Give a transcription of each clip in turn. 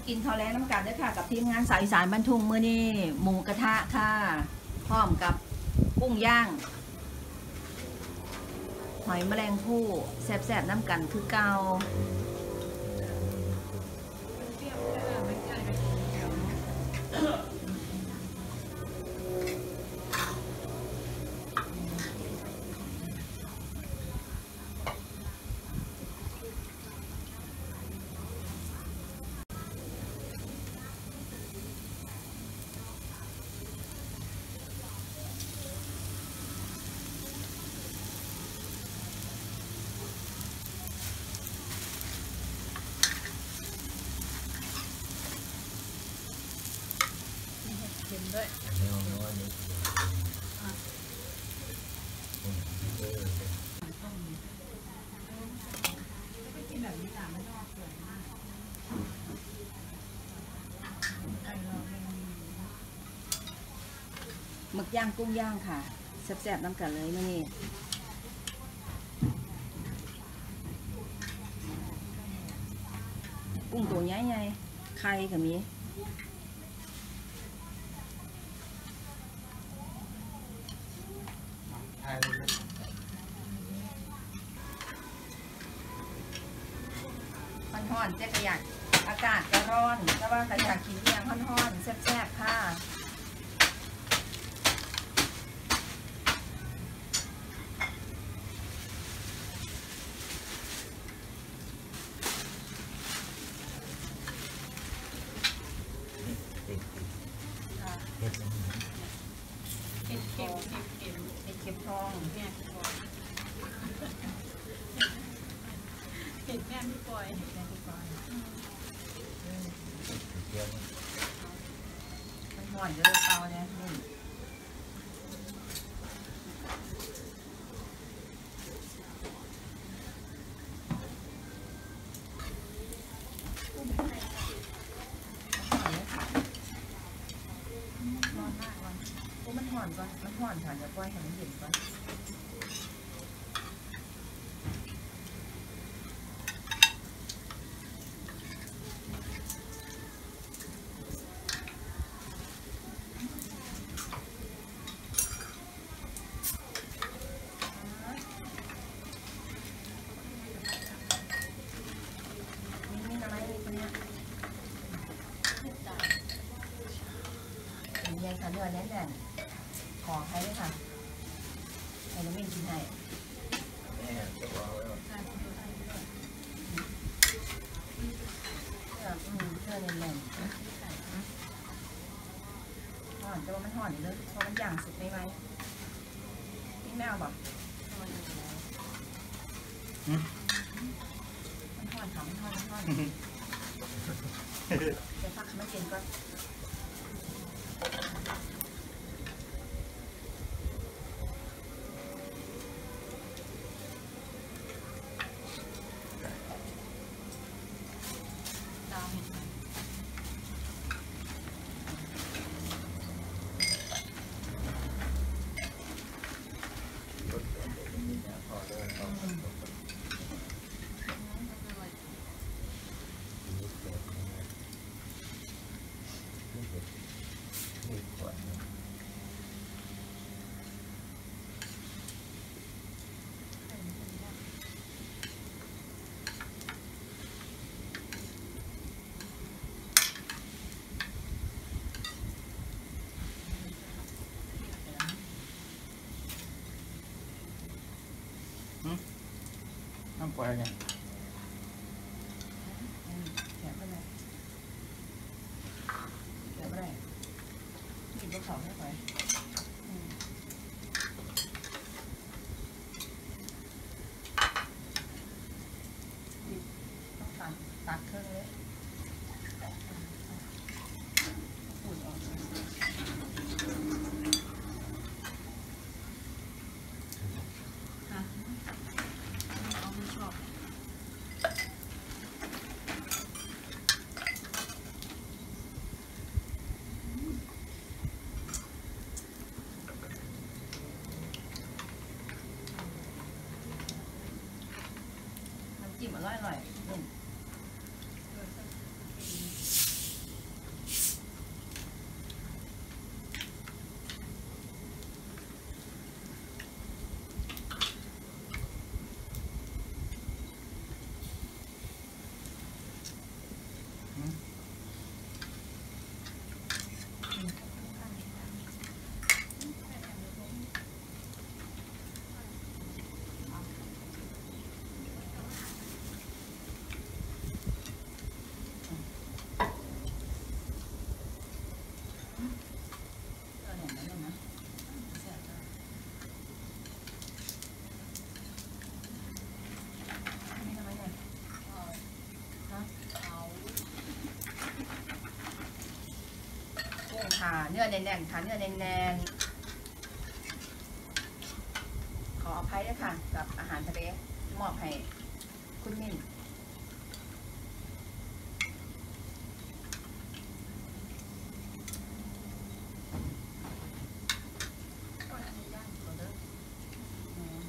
มากินข้าวแรงน้ำกันด้วยค่ะ กับทีมงานสายสายบรรทุงมือนี่หมูกระทะค่ะพร้อมกับกุ้งย่าง หอยแมลงภู่แซ่บๆน้ำกันคือเกาเมด้วยไม่เอาไม่ว่านี่เออกินแบบนี้จ้ะไม่ต้องเอาเปลือกมากไก่เราเป็นหมึกย่างกุ้งย่างค่ะแซ่บๆน้ำกันเลยนี่กุ้งตัวใหญ่ๆไข่ก็มี แน่นห่อนจะว่ามันห่อนเลยเพราะมันย่างสุกไหมไหมนี่แมวบอกมันห่อนค่ะมันห่อนมันห่อนเดี๋ยวพักให้มันเย็นก่อน ดาวเห็ด รถเป็นนี่นะพอเลยพอเลย อร่อย นี่เกิดนี่เห็ดนี่ขวด น้ำปล่อยไง อืมแกะไปเลยแกะไปเลยกินบนเขาให้ไปอืมหยิบต้องตัดตัดเครื่องเลยอุ่นออกเลย ค่ะเอาไม่ชอบ น้ำจิ้มอร่อยอร่อยๆอืม เนื้อแน่นๆค่ะเนื้อแน่นๆขออภัยด้วยค่ะกับอาหารทะเลมอบให้คุณมิ่น อืม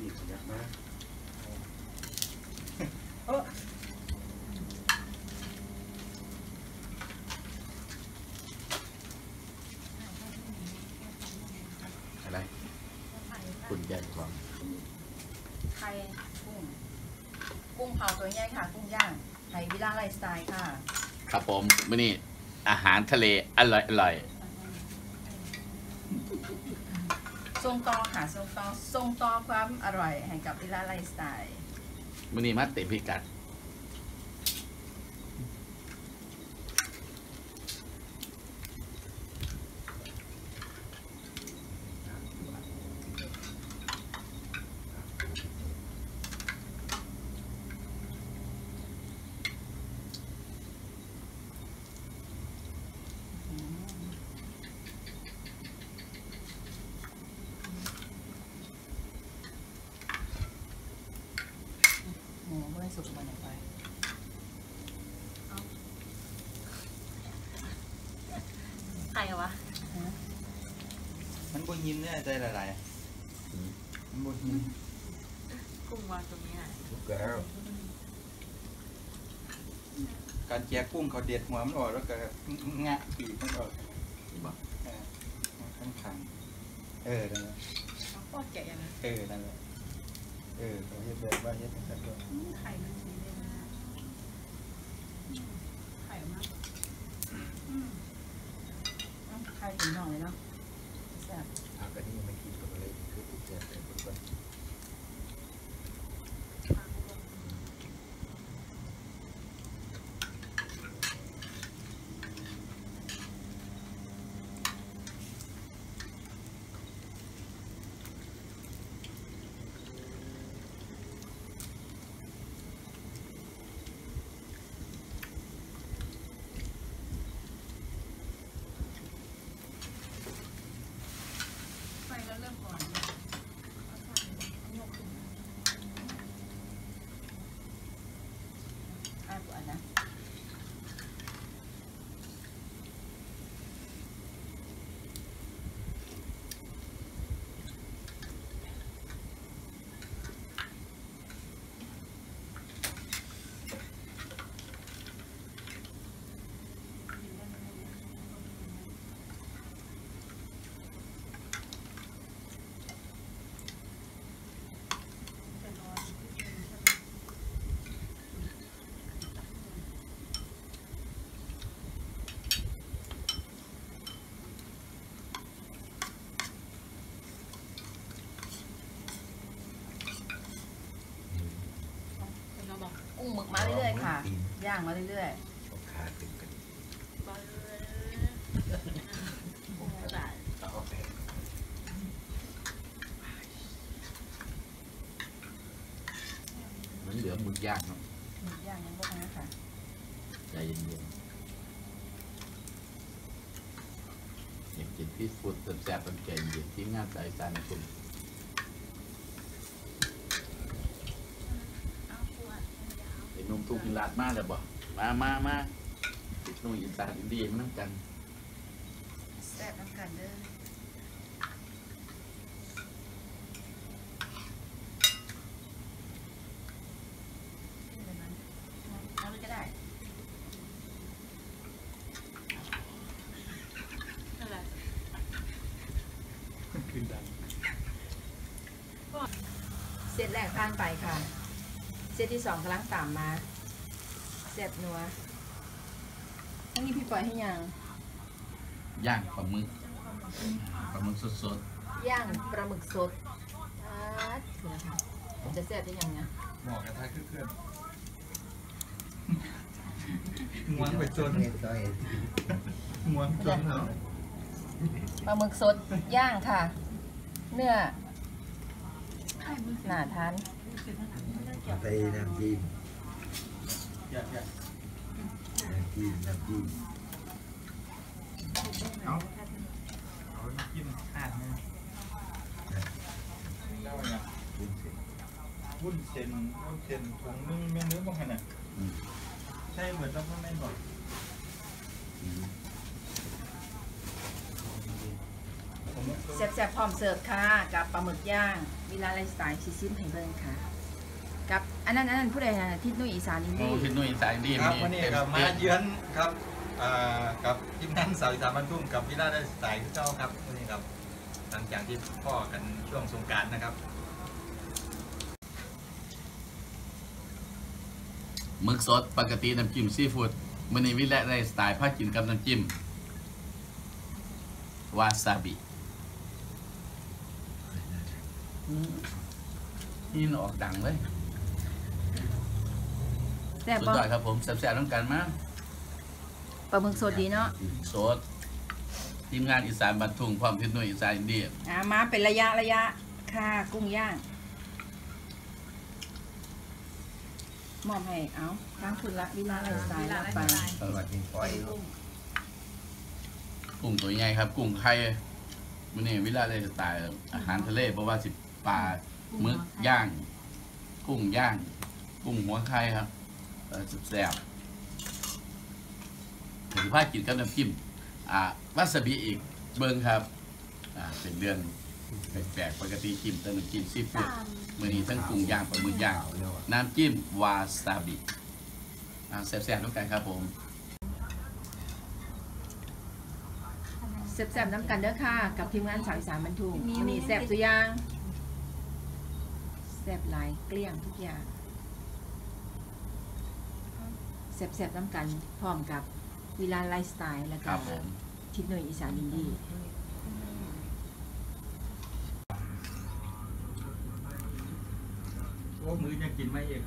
นี่ขยับมา อะไรคุณแย่ความ ไข่กุ้ง กุ้งเผาตัวใหญ่ค่ะกุ้งย่างไทยวิลาไลฟ์สไตล์ค่ะ ครับผมมื่อนี้อาหารทะเล อร่อยอร่อยทรงต่อค่ะทรงต่อทรงต่อความอร่อยให้กับวิลาไลฟ์สไตล์มื่อนี้มาเต็มพิกัด หมูเมื่อสุกมาหน่อยไป ใครวะ มันบน หินเนี่ยใจละลายมันบนหินกุ้งวางตรงนี้อะลูกแก้วการแจกกุ้งเขาเด็ดหัวมันออกแล้วก็งะปีกมันออกเออข้างขังเออนั่นแหละโคตรแกะอย่างนั้นเออนั่นแหละเออเขาเฮ็ดแบบว่าเฮ็ดแบบว่าไข่มันสีเลยนะไข่ออกมาอืมไข่ถึงหน่อยเลยเนาะแซ่บ เอากระนี่มากินกับอะไรคือติดเชื้อเป็นคนคน ไฟแล้วเริ่มอ่อน ไข่ปวดนะ จะร้อน เป็นเราบอก กุ้งหมึกมาเรื่อยๆค่ะ ย่างมาเรื่อยขาตึงกันบอลกุ้งกระดาษเอาไปมันเหลือหมึกย่างเนาะๆหมึกย่างมันพวกนี้ค่ะใจเย็นๆอยากกินพี่ฟูดแซ่บๆเป็นใจเย็นที่งานสายสารคุณ เอาขวดยาว ไอ้ห นุ่มทุกกินลาดมาแล้วบ่มามามาติดหนุ่มอีสานอินดีมันน้ำกันแซ่บน้ำกันเด้อเอาเลยก็ได้นั่นแหละขึ้นดังเซตแรกผ่านไปค่ะ เซตที่สองกำลังตามมาแซ่บนัวทั้งนี้พี่ปล่อยให้ยังย่างปลาหมึกปลาหมึกสดย่างปลาหมึกสดอ่าคือนะคะจะแซ่บได้ยังไงหมอกระทะคือเพื่อนม้วนไปจนม้วนจนเหรอปลาหมึกสดย่างค่ะ เนื้อน่าทาน ไปน้ำจิ้มอย่าอย่าน้ำจิ้มน้ำจิ้มเอาเอาน้ำจิ้มขาดนะเล่าเนี่ยวุ้นเส้นวุ้นเส้นวุ้นเส้นถุงนึ่งแม่นื้อบ้างขนาดอืมใช่เหมือนต้องแม่นบอกอืมผมว่าแซ่บๆพร้อมเสิร์ฟค่ะ กับปลาหมึกย่าง วิลาไลฟ์สไตล์ชิซิมให้เบิ่งค่ะ กับอันนั้นอันนั้นผู้ใดนะทิศนุ้ยอีสานอินโอ้ดี้พี่นุ่ยสายดีครับมีวันนี้เต็มครับมาเต็มเยือนครับอ่ากับทีมงานสาวอีสานบ้านทุ่งกับวิลาได้สายเจ้าครับวันนี้ครับ หลังจากที่พ่อกันช่วงสงกรารนะครับหมึกสดปกติน้ำจิ้มซีฟู้ดมื้อนี้วิและได้สไตล์พากินกับน้ำจิ้มวาซาบิอืมนี่ออกดังเลย แซ่บสุดบ่ยอดครับผมแซ่บๆต้องกันมาปลาหมึกสดดีเนาะโสดทีมงานอีสานบันทุ่งพร้อมทิศนุ่ยอีสานอินเดียอ่ามาเป็นระยะระยะค่ะกุ้งย่างมอบให้เอาทั้งคุณละวิลาไลฟ์สไตล์รับไปสวัสดีปล่อยกุ้งตัวใหญ่ครับ กุ้งไข่มื้อนี้วิลาได้สไตล์อาหารทะเลเพราะว่าสิปลาหมึกย่าง กุ้งย่าง กุ้งหัวไข่ครับเออ แซ่บๆถือผ้ากินกับน้ำจิ้มอ่าวาซาบิอีกเบิ้งครับอ่าเป็นเรื่องแปลกๆปกติกินแต่น้ำจิ้มซีฟู้ดมื้อนี้ทั้งกุ้งย่างปลาหมึกย่าง น้ำจิ้มวาซาบิอ่าแซ่บๆด้วยกันครับผมแซ่บๆน้ำกันเด้อค่ะ กับทีมงานสาวอีสานบรรทุกวันนี้แซ่บตัวอย่างแซ่บหลายเกลี้ยงทุกอย่าง แซ่บๆน้ำกันพร้อมกับวิลาไลฟ์สไตล์แล้วคก็รับผมทิศหน่วยอีสานอินดี้โอ้มือยังกินไม่เอง